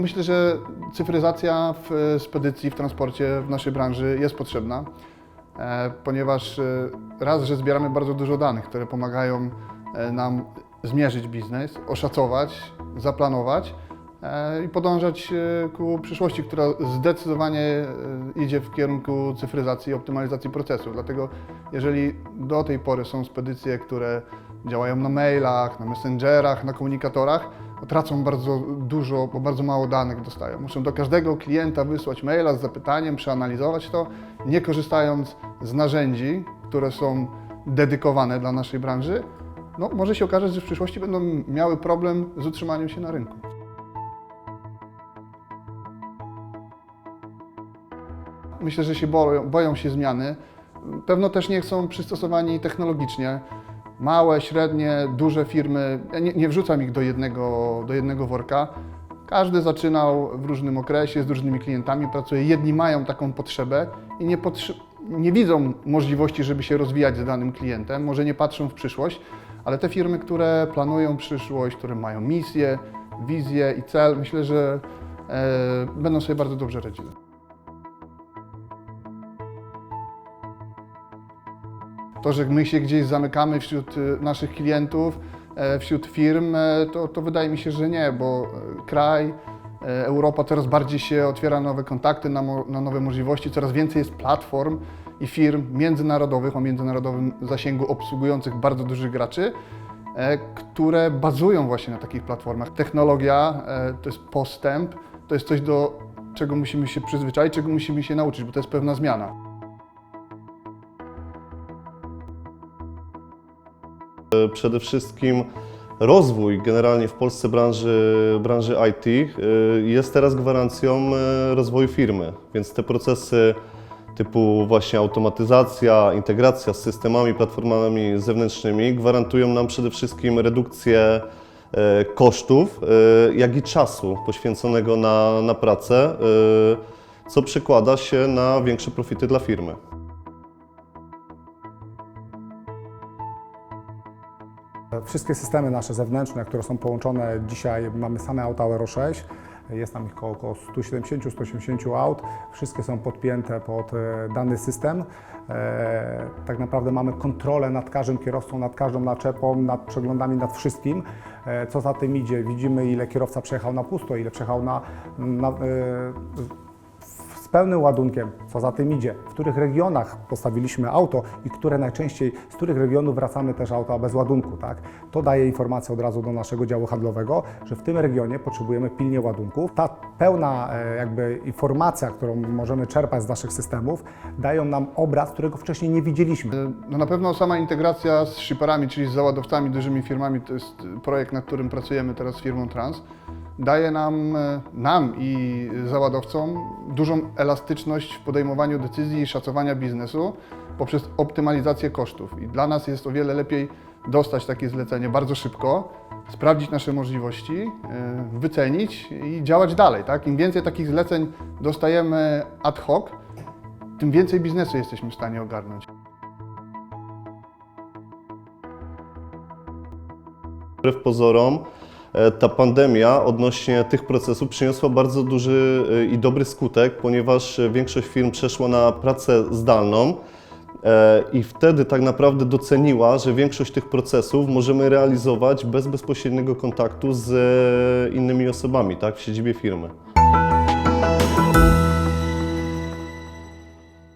myślę, że cyfryzacja w spedycji, w transporcie w naszej branży jest potrzebna, e, ponieważ e, raz, że zbieramy bardzo dużo danych, które pomagają e, nam zmierzyć biznes, oszacować, zaplanować i podążać ku przyszłości, która zdecydowanie idzie w kierunku cyfryzacji i optymalizacji procesu. Dlatego jeżeli do tej pory są spedycje, które działają na mailach, na messengerach, na komunikatorach, to tracą bardzo dużo, bo bardzo mało danych dostają. Muszą do każdego klienta wysłać maila z zapytaniem, przeanalizować to, nie korzystając z narzędzi, które są dedykowane dla naszej branży. No, może się okazać, że w przyszłości będą miały problem z utrzymaniem się na rynku. Myślę, że się boją, boją się zmiany. Pewno też nie są przystosowani technologicznie. Małe, średnie, duże firmy, ja nie, nie wrzucam ich do jednego, do jednego worka. Każdy zaczynał w różnym okresie, z różnymi klientami pracuje. Jedni mają taką potrzebę i nie, nie widzą możliwości, żeby się rozwijać z danym klientem, może nie patrzą w przyszłość, ale te firmy, które planują przyszłość, które mają misję, wizję i cel, myślę, że e, będą sobie bardzo dobrze radziły. To, że my się gdzieś zamykamy wśród y, naszych klientów, e, wśród firm, e, to, to wydaje mi się, że nie, bo e, kraj, Europa coraz bardziej się otwiera na nowe kontakty, na, na nowe możliwości, coraz więcej jest platform i firm międzynarodowych o międzynarodowym zasięgu obsługujących bardzo dużych graczy, które bazują właśnie na takich platformach. Technologia to jest postęp, to jest coś, do czego musimy się przyzwyczaić, czego musimy się nauczyć, bo to jest pewna zmiana. Przede wszystkim rozwój generalnie w Polsce branży, branży IT y, jest teraz gwarancją y, rozwoju firmy, więc te procesy typu właśnie automatyzacja, integracja z systemami, platformami zewnętrznymi gwarantują nam przede wszystkim redukcję y, kosztów, jak i czasu poświęconego na, na pracę, co przekłada się na większe profity dla firmy. Wszystkie systemy nasze zewnętrzne, które są połączone dzisiaj, mamy same auta Euro 6. Jest tam ich około, około 170-180 aut. Wszystkie są podpięte pod e, dany system. E, Tak naprawdę mamy kontrolę nad każdym kierowcą, nad każdą naczepą, nad przeglądami, nad wszystkim. E, Co za tym idzie? Widzimy, ile kierowca przejechał na pusto, ile przejechał na, na, e, pełnym ładunkiem, co za tym idzie, w których regionach postawiliśmy auto i które najczęściej, z których regionów wracamy też auta bez ładunku, tak? To daje informację od razu do naszego działu handlowego, że w tym regionie potrzebujemy pilnie ładunków. Ta pełna e, jakby informacja, którą możemy czerpać z naszych systemów, dają nam obraz, którego wcześniej nie widzieliśmy. No na pewno sama integracja z shipperami, czyli z załadowcami, dużymi firmami, to jest projekt, nad którym pracujemy teraz z firmą Trans, daje nam, e, nam i załadowcom dużą elastyczność w podejmowaniu decyzji i szacowania biznesu poprzez optymalizację kosztów. I dla nas jest o wiele lepiej dostać takie zlecenie bardzo szybko, sprawdzić nasze możliwości, e, wycenić i działać dalej. Tak? Im więcej takich zleceń dostajemy ad hoc, tym więcej biznesu jesteśmy w stanie ogarnąć. Wbrew pozorom, ta pandemia odnośnie tych procesów przyniosła bardzo duży e, i dobry skutek, ponieważ e, większość firm przeszła na pracę zdalną e, i wtedy tak naprawdę doceniła, że większość tych procesów możemy realizować bez bezpośredniego kontaktu z e, innymi osobami tak, w siedzibie firmy.